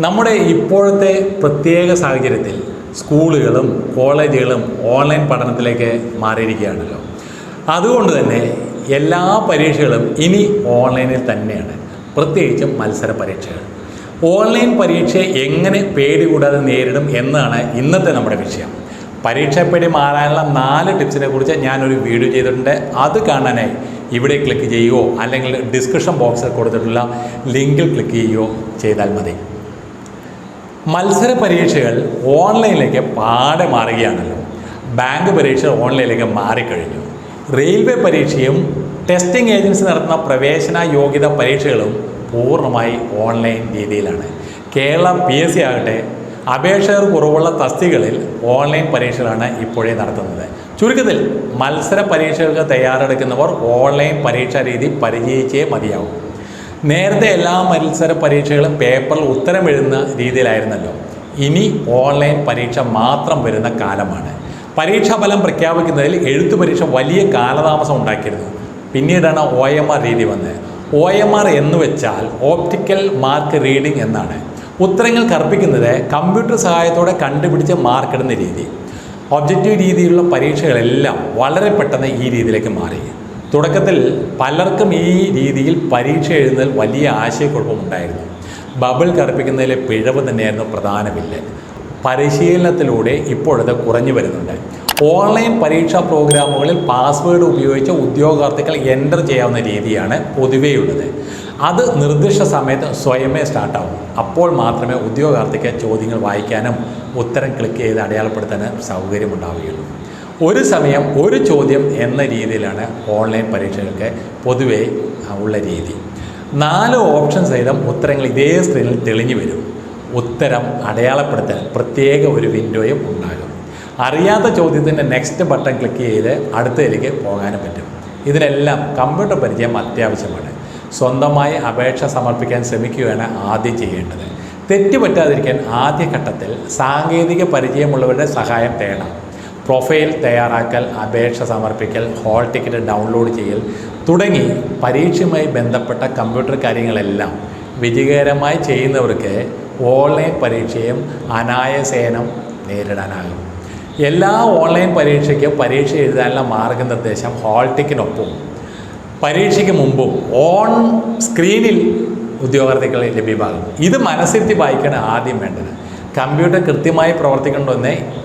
നമ്മുടെ ഇപ്പോഴത്തെ പ്രത്യേക സാഹചര്യത്തിൽ സ്കൂളുകളും കോളേജുകളും ഓൺലൈൻ പഠനത്തിലേക്ക് മാറിയിരിക്കുകയാണല്ലോ. അതുകൊണ്ട് തന്നെ എല്ലാ പരീക്ഷകളും ഇനി ഓൺലൈനിൽ തന്നെയാണ്. പ്രത്യേകിച്ചും മത്സര പരീക്ഷകൾ. ഓൺലൈൻ പരീക്ഷയെ എങ്ങനെ പേടി കൂടാതെ നേരിടും എന്നാണ് ഇന്നത്തെ നമ്മുടെ വിഷയം. പരീക്ഷാപ്പേടി മാറാനുള്ള നാല് ടിപ്സിനെ കുറിച്ച് ഞാനൊരു വീഡിയോ ചെയ്തിട്ടുണ്ട്. അത് കാണാനായി ഇവിടെ ക്ലിക്ക് ചെയ്യുകയോ അല്ലെങ്കിൽ ഡിസ്ക്രിപ്ഷൻ ബോക്സിൽ കൊടുത്തിട്ടുള്ള ലിങ്കിൽ ക്ലിക്ക് ചെയ്യുകയോ ചെയ്താൽ മതി. മത്സര പരീക്ഷകൾ ഓൺലൈനിലേക്ക് പാടെ മാറുകയാണല്ലോ. ബാങ്ക് പരീക്ഷ ഓൺലൈനിലേക്ക് മാറിക്കഴിഞ്ഞു. റെയിൽവേ പരീക്ഷയും ടെസ്റ്റിംഗ് ഏജൻസി നടത്തുന്ന പ്രവേശന യോഗ്യത പരീക്ഷകളും പൂർണമായി ഓൺലൈൻ രീതിയിലാണ്. കേരള പി എസ് സി ആകട്ടെ അപേക്ഷകർ കുറവുള്ള തസ്തികളിൽ ഓൺലൈൻ പരീക്ഷകളാണ് ഇപ്പോഴേ നടത്തുന്നത്. ചുരുക്കത്തിൽ മത്സര പരീക്ഷകൾക്ക് തയ്യാറെടുക്കുന്നവർ ഓൺലൈൻ പരീക്ഷാ രീതി പരിചയിച്ചേ മതിയാവും. നേരത്തെ എല്ലാ മത്സര പരീക്ഷകളും പേപ്പറിൽ ഉത്തരം എഴുതുന്ന രീതിയിലായിരുന്നല്ലോ. ഇനി ഓൺലൈൻ പരീക്ഷ മാത്രം വരുന്ന കാലമാണ്. പരീക്ഷാ ഫലം പ്രഖ്യാപിക്കുന്നതിൽ എഴുത്തു പരീക്ഷ വലിയ കാലതാമസം ഉണ്ടാക്കിയിരുന്നു. പിന്നീടാണ് ഒ എം ആർ രീതി വന്നത്. ഒ എം ആർ എന്ന് വെച്ചാൽ ഓപ്റ്റിക്കൽ മാർക്ക് റീഡിംഗ് എന്നാണ്. ഉത്തരങ്ങൾ കർപ്പിക്കുന്നത് കമ്പ്യൂട്ടർ സഹായത്തോടെ കണ്ടുപിടിച്ച് മാർക്കിടുന്ന രീതി. ഒബ്ജക്റ്റീവ് രീതിയിലുള്ള പരീക്ഷകളെല്ലാം വളരെ പെട്ടെന്ന് ഈ രീതിയിലേക്ക് മാറി. തുടക്കത്തിൽ പലർക്കും ഈ രീതിയിൽ പരീക്ഷ എഴുതുന്നതിൽ വലിയ ആശയക്കുഴപ്പമുണ്ടായിരുന്നു. ബബിൾ കറുപ്പിക്കുന്നതിലെ പിഴവ് തന്നെയായിരുന്നു പ്രധാന വില്ലൻ. പരിശീലനത്തിലൂടെ ഇപ്പോഴത് കുറഞ്ഞു വരുന്നുണ്ട്. ഓൺലൈൻ പരീക്ഷാ പ്രോഗ്രാമുകളിൽ പാസ്വേഡ് ഉപയോഗിച്ച് ഉദ്യോഗാർത്ഥികൾ എന്റർ ചെയ്യാവുന്ന രീതിയാണ് പൊതുവെയുള്ളത് അത് നിർദ്ദിഷ്ട സമയത്ത് സ്വയമേ സ്റ്റാർട്ടാവും. അപ്പോൾ മാത്രമേ ഉദ്യോഗാർത്ഥിക്ക് ചോദ്യങ്ങൾ വായിക്കാനും ഉത്തരം ക്ലിക്ക് ചെയ്ത് അടയാളപ്പെടുത്താനും സൗകര്യമുണ്ടാവുകയുള്ളൂ. ഒരു സമയം ഒരു ചോദ്യം എന്ന രീതിയിലാണ് ഓൺലൈൻ പരീക്ഷകൾക്ക് പൊതുവെ ഉള്ള രീതി. നാല് ഓപ്ഷൻ സഹിതം ഉത്തരങ്ങൾ ഇതേ സ്ക്രീനിൽ തെളിഞ്ഞു വരും. ഉത്തരം അടയാളപ്പെടുത്താൻ പ്രത്യേക ഒരു വിൻഡോയും ഉണ്ടാകും. അറിയാത്ത ചോദ്യത്തിന്റെ നെക്സ്റ്റ് ബട്ടൺ ക്ലിക്ക് ചെയ്ത് അടുത്തതിലേക്ക് പോകാനും പറ്റും. ഇതിനെല്ലാം കമ്പ്യൂട്ടർ പരിചയം അത്യാവശ്യമാണ്. സ്വന്തമായി അപേക്ഷ സമർപ്പിക്കാൻ ശ്രമിക്കുകയാണ് ആദ്യം ചെയ്യേണ്ടത്. തെറ്റുപറ്റാതിരിക്കാൻ ആദ്യഘട്ടത്തിൽ സാങ്കേതിക പരിചയമുള്ളവരുടെ സഹായം തേടണം. പ്രൊഫൈൽ തയ്യാറാക്കൽ അപേക്ഷ സമർപ്പിക്കൽ ഹോൾ ടിക്കറ്റ് ഡൗൺലോഡ് ചെയ്യൽ തുടങ്ങി പരീക്ഷയുമായി ബന്ധപ്പെട്ട കമ്പ്യൂട്ടർ കാര്യങ്ങളെല്ലാം വിജയകരമായി ചെയ്യുന്നവർക്ക് ഓൺലൈൻ പരീക്ഷയും അനായസേനം നേരിടാനാകും. എല്ലാ ഓൺലൈൻ പരീക്ഷയ്ക്കും പരീക്ഷ എഴുതാനുള്ള മാർഗനിർദ്ദേശം ഹോൾ ടിക്കിനൊപ്പം പരീക്ഷയ്ക്ക് മുമ്പും ഓൺ സ്ക്രീനിൽ ഉദ്യോഗാർത്ഥികളെ ലഭ്യമാകും. ഇത് മനസ്സിരുത്തി വായിക്കേണ്ട ആദ്യം വേണ്ടത്. കമ്പ്യൂട്ടർ കൃത്യമായി പ്രവർത്തിക്കണമെന്ന് ആ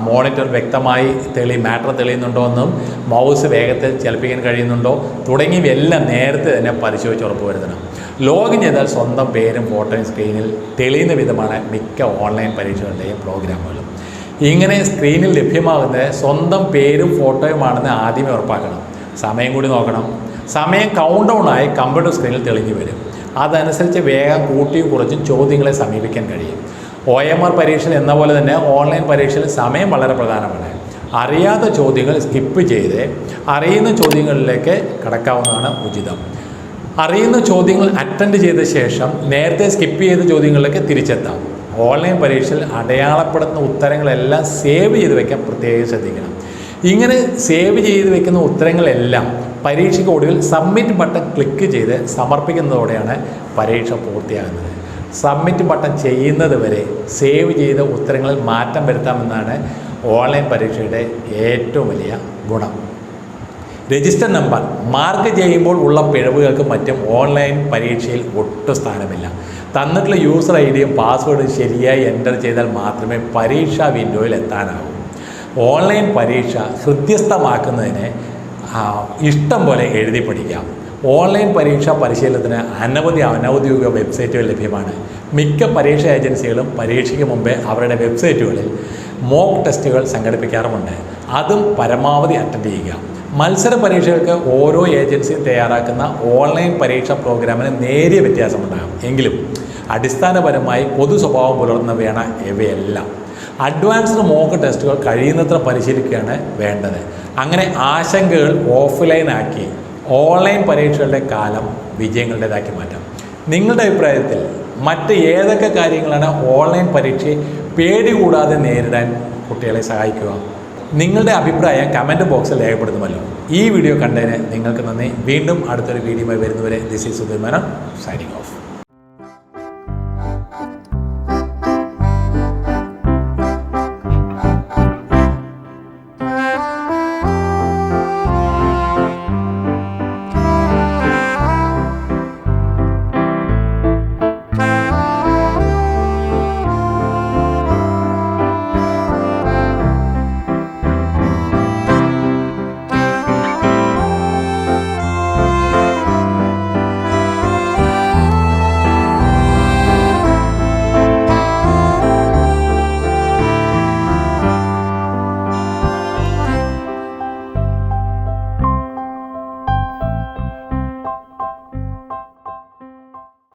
മോണിറ്റർ വ്യക്തമായി തെളി മാറ്റർ തെളിയുന്നുണ്ടോ എന്നും മൗസ് വേഗത്തിൽ ചലിപ്പിക്കാൻ കഴിയുന്നുണ്ടോ തുടങ്ങിയവയെല്ലാം നേരത്തെ തന്നെ പരിശോധിച്ച് ഉറപ്പ് വരുത്തണം. ലോഗിൻ ചെയ്താൽ സ്വന്തം പേരും ഫോട്ടോയും സ്ക്രീനിൽ തെളിയുന്ന വിധമാണ് മിക്ക ഓൺലൈൻ പരീക്ഷകളുടെയും പ്രോഗ്രാമുകളും. ഇങ്ങനെ സ്ക്രീനിൽ ലഭ്യമാകുന്നത് സ്വന്തം പേരും ഫോട്ടോയുമാണെന്ന് ആദ്യമേ ഉറപ്പാക്കണം. സമയം കൂടി നോക്കണം. സമയം കൗണ്ട് ഡൗൺ ആയി കമ്പ്യൂട്ടർ സ്ക്രീനിൽ തെളിഞ്ഞു വരും. അതനുസരിച്ച് വേഗം കൂട്ടിയും കുറച്ചും ചോദ്യങ്ങളെ സമീപിക്കാൻ കഴിയും. ഒ എം ആർ പരീക്ഷയിൽ എന്ന പോലെ തന്നെ ഓൺലൈൻ പരീക്ഷയിൽ സമയം വളരെ പ്രധാനമാണ്. അറിയാത്ത ചോദ്യങ്ങൾ സ്കിപ്പ് ചെയ്ത് അറിയുന്ന ചോദ്യങ്ങളിലേക്ക് കടക്കാവുന്നതാണ് ഉചിതം. അറിയുന്ന ചോദ്യങ്ങൾ അറ്റൻഡ് ചെയ്ത ശേഷം നേരത്തെ സ്കിപ്പ് ചെയ്ത ചോദ്യങ്ങളിലേക്ക് തിരിച്ചെത്താം. ഓൺലൈൻ പരീക്ഷയിൽ അടയാളപ്പെടുത്തുന്ന ഉത്തരങ്ങളെല്ലാം സേവ് ചെയ്ത് വയ്ക്കാൻ പ്രത്യേകം ശ്രദ്ധിക്കണം. ഇങ്ങനെ സേവ് ചെയ്ത് വെക്കുന്ന ഉത്തരങ്ങളെല്ലാം പരീക്ഷയ്ക്ക് ഒടുവിൽ സബ്മിറ്റ് ബട്ടൺ ക്ലിക്ക് ചെയ്ത് സമർപ്പിക്കുന്നതോടെയാണ് പരീക്ഷ പൂർത്തിയാകുന്നത്. സബ്മിറ്റ് ബട്ടൺ ചെയ്യുന്നത് വരെ സേവ് ചെയ്ത ഉത്തരങ്ങളിൽ മാറ്റം വരുത്താമെന്നാണ് ഓൺലൈൻ പരീക്ഷയുടെ ഏറ്റവും വലിയ ഗുണം. രജിസ്റ്റർ നമ്പർ മാർക്ക് ചെയ്യുമ്പോൾ ഉള്ള പിഴവുകൾക്ക് മറ്റും ഓൺലൈൻ പരീക്ഷയിൽ ഒട്ടും സ്ഥാനമില്ല. തന്നിട്ടുള്ള യൂസർ ഐ ഡിയും പാസ്വേഡും ശരിയായി എന്റർ ചെയ്താൽ മാത്രമേ പരീക്ഷാ വിൻഡോയിൽ എത്താനാവൂ. ഓൺലൈൻ പരീക്ഷ ഹൃദ്യസ്ഥമാക്കുന്നതിന് ഇഷ്ടം പോലെ എഴുതി പഠിക്കാം. ഓൺലൈൻ പരീക്ഷാ പരിശീലനത്തിന് അനവധി അനൗദ്യോഗിക വെബ്സൈറ്റുകൾ ലഭ്യമാണ്. മിക്ക പരീക്ഷാ ഏജൻസികളും പരീക്ഷയ്ക്ക് മുമ്പേ അവരുടെ വെബ്സൈറ്റുകളിൽ മോക്ക് ടെസ്റ്റുകൾ സംഘടിപ്പിക്കാറുമുണ്ട്. അതും പരമാവധി അറ്റൻഡ് ചെയ്യുക. മത്സര പരീക്ഷകൾക്ക് ഓരോ ഏജൻസിയും തയ്യാറാക്കുന്ന ഓൺലൈൻ പരീക്ഷാ പ്രോഗ്രാമിന് നേരിയ വ്യത്യാസമുണ്ടാകും. എങ്കിലും അടിസ്ഥാനപരമായി പൊതു സ്വഭാവം പുലർത്തുന്നവയാണ് ഇവയെല്ലാം. അഡ്വാൻസ്ഡ് മോക്ക് ടെസ്റ്റുകൾ കഴിയുന്നത്ര പരിശീലിക്കുകയാണ് വേണ്ടത്. അങ്ങനെ ആശങ്കകൾ ഓഫ്ലൈനാക്കി ഓൺലൈൻ പരീക്ഷകളുടെ കാലം വിജയങ്ങളുടേതാക്കി മാറ്റാം. നിങ്ങളുടെ അഭിപ്രായത്തിൽ മറ്റ് ഏതൊക്കെ കാര്യങ്ങളാണ് ഓൺലൈൻ പരീക്ഷയെ പേടി കൂടാതെ നേരിടാൻ കുട്ടികളെ സഹായിക്കുക? നിങ്ങളുടെ അഭിപ്രായം കമന്റ് ബോക്സിൽ രേഖപ്പെടുത്തുമല്ലോ. ഈ വീഡിയോ കണ്ടതിന് നിങ്ങൾക്ക് നന്ദി. വീണ്ടും അടുത്തൊരു വീഡിയോയുമായി വരുന്നവരെ this is Sudheer Menon signing off